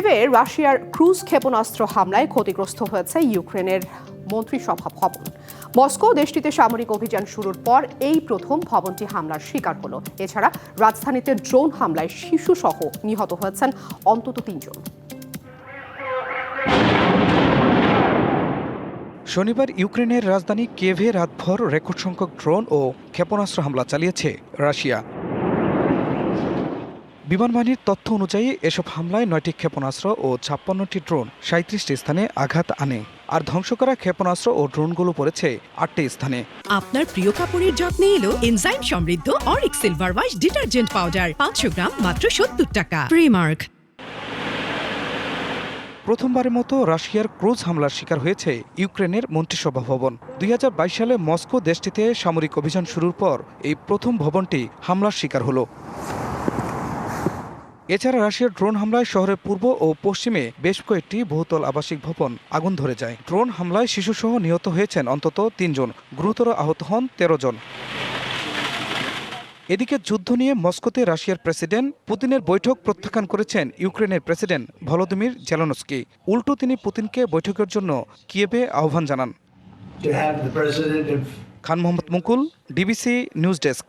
কিয়েভে রাশিয়ার ক্রুজ ক্ষেপণাস্ত্র হামলায় ক্ষতিগ্রস্ত হয়েছে ইউক্রেনের মন্ত্রিসভা ভবন। মস্কো দেশটিতে সামরিক অভিযান শুরুর পর এই প্রথম ভবনটি হামলার শিকার হলো। এছাড়া রাজধানীতে ড্রোন হামলায় শিশুসহ নিহত হয়েছেন অন্তত তিনজন। শনিবার ইউক্রেনের রাজধানী কেভে রাতভর রেকর্ড সংখ্যক ড্রোন ও ক্ষেপণাস্ত্র হামলা চালিয়েছে রাশিয়া। বিমানবাহিনীর তথ্য অনুযায়ী এসব হামলায় নয়টি ক্ষেপণাস্ত্র ও ছাপ্পান্নটি ড্রোন সাঁত্রিশটি স্থানে আঘাত আনে। আর ধ্বংস করা ক্ষেপণাস্ত্র ও ড্রোনগুলো পড়েছে আটটি স্থানে। আপনার প্রিয় কাপড়ের যত্নে এলো এনজাইম সমৃদ্ধ অরিক সিলভার ওয়াশ ডিটারজেন্ট পাউডার পাঁচশো গ্রাম মাত্র সত্তর টাকা। প্রিমার্ক প্রথমবারের মতো রাশিয়ার ক্রুজ হামলার শিকার হয়েছে ইউক্রেনের মন্ত্রিসভা ভবন। দুই হাজার বাইশ সালে মস্কো দেশটিতে সামরিক অভিযান শুরুর পর এই প্রথম ভবনটি হামলার শিকার হলো। এছাড়া রাশিয়ার ড্রোন হামলায় শহরের পূর্ব ও পশ্চিমে বেশ কয়েকটি বহুতল আবাসিক ভবন আগুন ধরে যায়। ড্রোন হামলায় শিশুসহ নিহত হয়েছেন অন্তত তিনজন গুরুতর আহত হন তেরো জন। এদিকে যুদ্ধ নিয়ে মস্কোতে রাশিয়ার প্রেসিডেন্ট পুতিনের বৈঠক প্রত্যাখ্যান করেছেন ইউক্রেনের প্রেসিডেন্ট ভলোদিমির জেলনস্কি। উল্টো তিনি পুতিনকে বৈঠকের জন্য কিয়েভে আহ্বান জানান। Khan Mohammad Mukul DBC news desk.